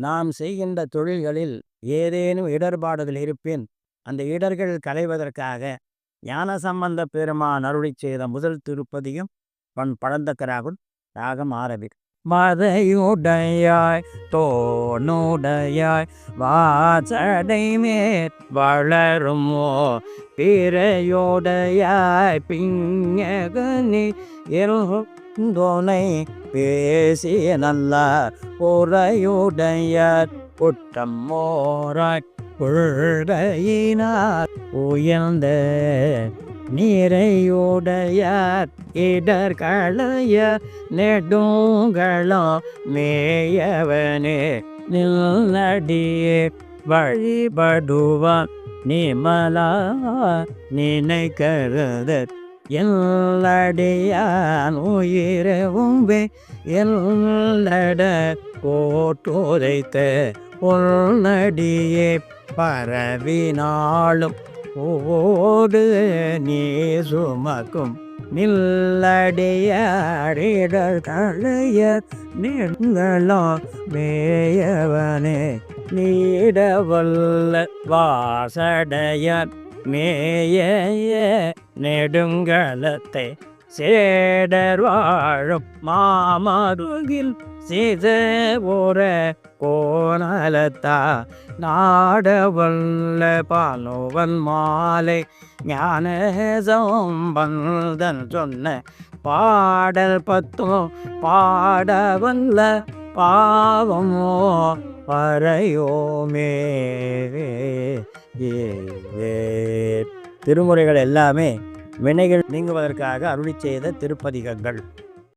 நாம் செய்கின்ற தொழில்களில் ஏதேனும் இடர்பாடுகள் இருப்பின் அந்த இடர்கள் களைவதற்காக ஞானசம்பந்த பெருமான் அருளி செய்த முதல் திருப்பதியும் பண் பழந்தக்கராகும் ராகம் ஆரம்பிக்கும் மதையுடையாய் தோனுடையாய் வாசடை மேற் வளருமோ? பிறையோடையாய் பிங்ககனி துணை பேசிய நல்ல உரையுடையார் குற்றம் மோராய் கொள்கையினார் உயர்ந்த நீரையுடையார் இடர்களைய நெடுங்களோ மேயவனே நில்லடியே வழிபடுவான் நிமலா நினைக்கிறது எல்லடியான் உயிரவும்பே எல்லட கோட்டுரைத்த உள்நடியே பரவினாலும் ஓடு நீ சுமக்கும் நில்லடியாரிடர் களைய நீங்களும் மேயவனே நீடவல்ல வாசடையர் மேய நெடுங்கலத்தை சேடர் வாழும் மாமருகில் சித ஒரு கோணலத்தா நாடவல்ல பாலுவன் மாலை ஞான வந்தன் சொன்ன பாடல் பத்தும் பாடவல்ல பாவமோ பறையோமே. திருமுறைகள் எல்லாமே வினைகள் நீங்குவதற்காக அருளி செய்த திருப்பதிகங்கள்.